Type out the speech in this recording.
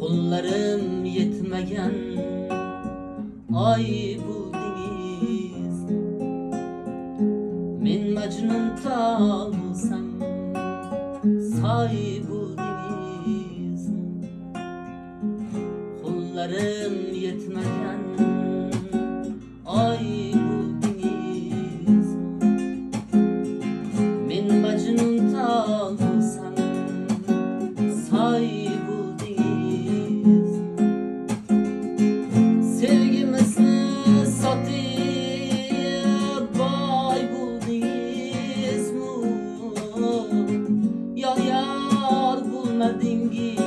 Kollarım yetmegen Ay buldunuz Men Mecnun talsam Say buldunuz Kollarım yetmegen Ay buldunuz Men Mecnun talsam Say ninguém.